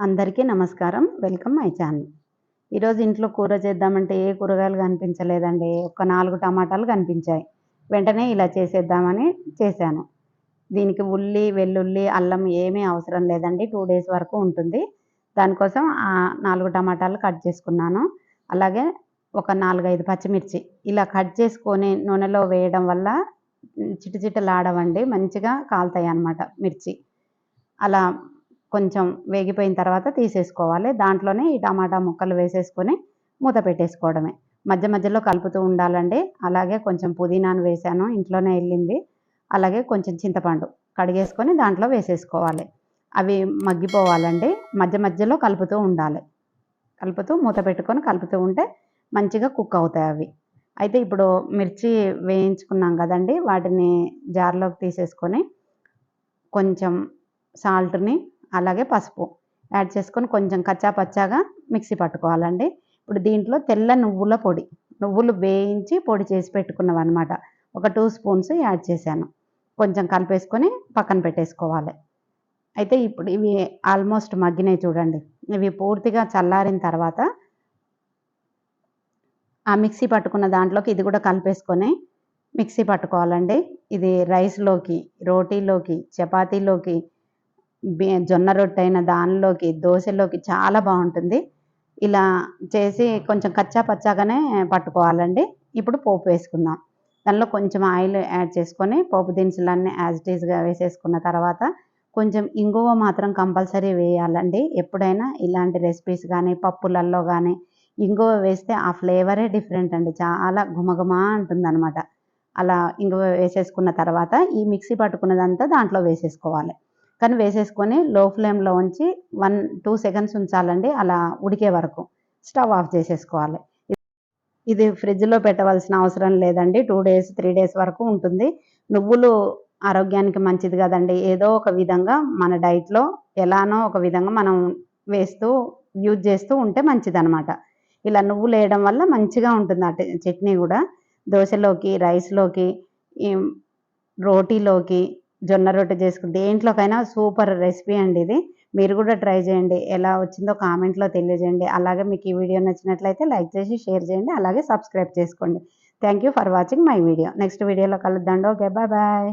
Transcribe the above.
అందరికీ నమస్కారం. Welcome my channel. ఈరోజు ఇంట్లో కూర చేద్దామంటే ఏ కూరగాయలు కనిపించలేదండి. ఒక నాలుగు టమాటాలు కనిపించాయి. వెంటనే ఇలా చేసేద్దామని చేశాను. దీనికి ఉల్లి వెల్లుల్లి అల్లం ఏమీ అవసరం లేదండి. టూ డేస్ వరకు ఉంటుంది. దానికోసం ఆ నాలుగు టమాటాలు కట్ చేసుకున్నాను. అలాగే ఒక నాలుగైదు పచ్చిమిర్చి. ఇలా కట్ చేసుకొని నూనెలో వేయడం వల్ల చిటచిటలాడవండి మంచిగా కాలుతాయి అన్నమాట మిర్చి. అలా కొంచెం వేగిపోయిన తర్వాత తీసేసుకోవాలి. దాంట్లోనే ఈ టమాటా ముక్కలు వేసేసుకొని మూత పెట్టేసుకోవడమే. మధ్య మధ్యలో కలుపుతూ ఉండాలండి. అలాగే కొంచెం పుదీనాను వేసాను ఇంట్లోనే వెళ్ళింది అలాగే కొంచెం చింతపండు కడిగేసుకొని దాంట్లో వేసేసుకోవాలి. అవి మగ్గిపోవాలండి. మధ్య మధ్యలో కలుపుతూ ఉండాలి. కలుపుతూ మూత పెట్టుకొని కలుపుతూ ఉంటే మంచిగా కుక్ అవుతాయి అవి. అయితే ఇప్పుడు మిర్చి వేయించుకున్నాం కదండి వాటిని జార్లోకి తీసేసుకొని కొంచెం సాల్ట్ని అలాగే పసుపు యాడ్ చేసుకొని కొంచెం కచ్చా పచ్చాగా మిక్సీ పట్టుకోవాలండి. ఇప్పుడు దీంట్లో తెల్ల నువ్వుల పొడి నువ్వులు వేయించి పొడి చేసి పెట్టుకున్నవి అనమాట ఒక టూ స్పూన్స్ యాడ్ చేశాను. కొంచెం కలిపేసుకొని పక్కన పెట్టేసుకోవాలి. అయితే ఇప్పుడు ఇవి ఆల్మోస్ట్ మగ్గినాయి చూడండి. ఇవి పూర్తిగా చల్లారిన తర్వాత ఆ మిక్సీ పట్టుకున్న దాంట్లోకి ఇది కూడా కలిపేసుకొని మిక్సీ పట్టుకోవాలండి. ఇది రైస్లోకి రోటీలోకి చపాతీలోకి జొన్న రొట్టె అయిన దానిలోకి దోశలోకి చాలా బాగుంటుంది. ఇలా చేసి కొంచెం కచ్చా పచ్చాగానే పట్టుకోవాలండి. ఇప్పుడు పోపు వేసుకుందాం. దానిలో కొంచెం ఆయిల్ యాడ్ చేసుకొని పోపు దినుసులన్నీ యాజ్ టీజ్గా వేసేసుకున్న తర్వాత కొంచెం ఇంగువ మాత్రం కంపల్సరీ వేయాలండి. ఎప్పుడైనా ఇలాంటి రెసిపీస్ కానీ పప్పులల్లో కానీ ఇంగువ వేస్తే ఆ ఫ్లేవరే డిఫరెంట్ అండి. చాలా గుమగుమా ఉంటుంది అనమాట అలా ఇంగువ వేసేసుకున్న తర్వాత ఈ మిక్సీ పట్టుకున్నదంతా దాంట్లో వేసేసుకోవాలి. కానీ వేసేసుకొని లో ఫ్లేమ్లో ఉంచి వన్ టూ సెకండ్స్ ఉంచాలండి. అలా ఉడికే వరకు. స్టవ్ ఆఫ్ చేసేసుకోవాలి. ఇది ఫ్రిడ్జ్లో పెట్టవలసిన అవసరం లేదండి. టూ డేస్ త్రీ డేస్ వరకు ఉంటుంది. నువ్వులు ఆరోగ్యానికి మంచిది కదండి. ఏదో ఒక విధంగా మన డైట్లో ఎలానో ఒక విధంగా మనం వేస్తూ యూజ్ చేస్తూ ఉంటే మంచిదనమాట ఇలా నువ్వులు వేయడం వల్ల మంచిగా ఉంటుంది ఆ చట్నీ కూడా. దోశలోకి రైస్లోకి రోటీలోకి జొన్న రొట్టె చేసుకుని దేంట్లోకైనా సూపర్ రెసిపీ అండి ఇది. మీరు కూడా ట్రై చేయండి. ఎలా వచ్చిందో కామెంట్లో తెలియజేయండి. అలాగే మీకు ఈ వీడియో నచ్చినట్లయితే లైక్ చేసి షేర్ చేయండి. అలాగే సబ్స్క్రైబ్ చేసుకోండి. Thank you for watching my video. Next వీడియోలో కలుద్దాం. Okay bye bye.